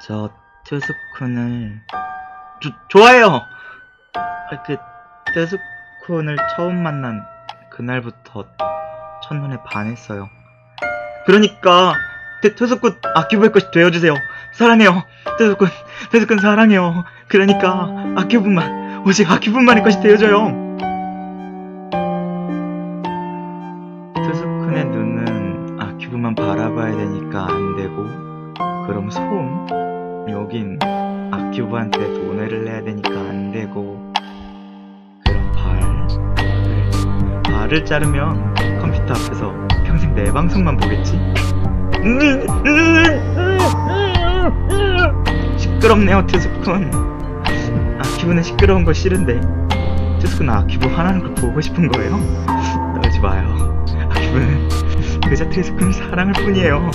저 트스쿤을 조, 좋아해요. 아, 그 트스쿤을 처음 만난 그날부터 첫눈에 반했어요. 그러니까 트, 트스쿤 아큐브의 것이 되어주세요. 사랑해요. 트스쿤 트스쿤 사랑해요. 그러니까 아큐브만 오직 아큐브만의 것이 되어줘요. 트스쿤의 눈은 아큐브만 바라봐야 되니까 안 되고 그럼 손 여긴 아큐브한테 돈을 내야 되니까 안 되고. 그럼 발 발을, 자르면 컴퓨터 앞에서 평생 내 방송만 보겠지? 시끄럽네요 트스쿤 아큐브는 시끄러운 거 싫은데. 트스쿤 아큐브 화나는 걸 보고 싶은 거예요? 그러지 마요. 아큐브는 그저 트스쿤을 사랑할 뿐이에요